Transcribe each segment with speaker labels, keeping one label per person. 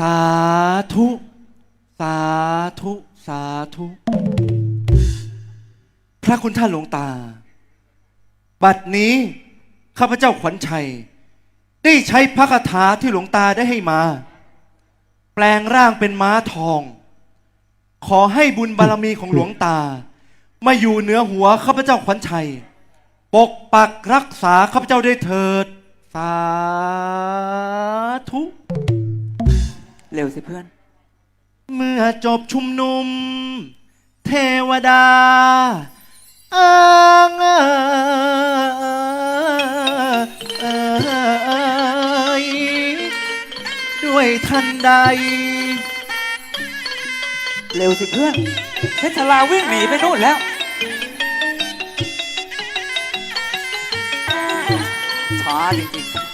Speaker 1: สาธุ สาธุ สาธุ พระคุณท่านหลวงตา บัดนี้ ข้าพเจ้าขวัญชัย ได้ใช้พระคาถาที่หลวงตาได้ให้มา แปลงร่างเป็นม้าทอง ขอให้บุญบารมีของหลวงตา มาอยู่เหนือหัวข้าพเจ้าขวัญชัย ปกปักรักษาข้าพเจ้าได้เถิด สาธุ
Speaker 2: เร็วสิเพื่อน
Speaker 1: เมื่อจบชุมนุม เทวดาอ้างเอยด้วยทันใด
Speaker 2: เร็วสิเพื่อนเพชรชลาวิ่งหนีไปนู่นแล้ว ช้าจริง
Speaker 1: เ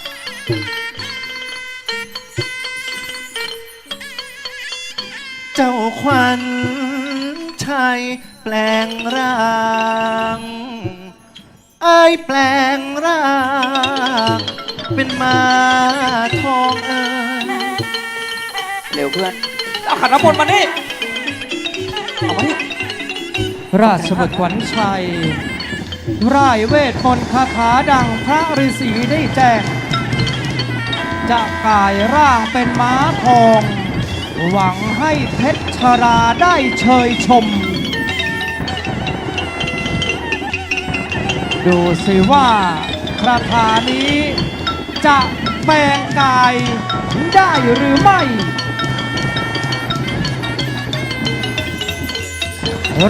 Speaker 1: จ้าควันชัยแปลงร่างไอ้ายแปลงร่าง เป็นมาทองเอิญ
Speaker 2: ๆเร็วเพื่อน เอาขันน้ำมนต์มานี่เอามานี่
Speaker 3: ราชบุตรขวัญชัย ร่ายเวทมนต์คาถาดังพระฤาษีได้แจ้ง จะกลายร่างเป็นม้าทอง หวังให้เพชรชราได้เชยชม ดูสิว่าคาถานี้จะแปลงกายได้หรือไม่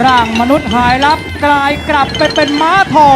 Speaker 3: ร่างมนุษย์หายลับกลายกลับไปเป็นม้าทอง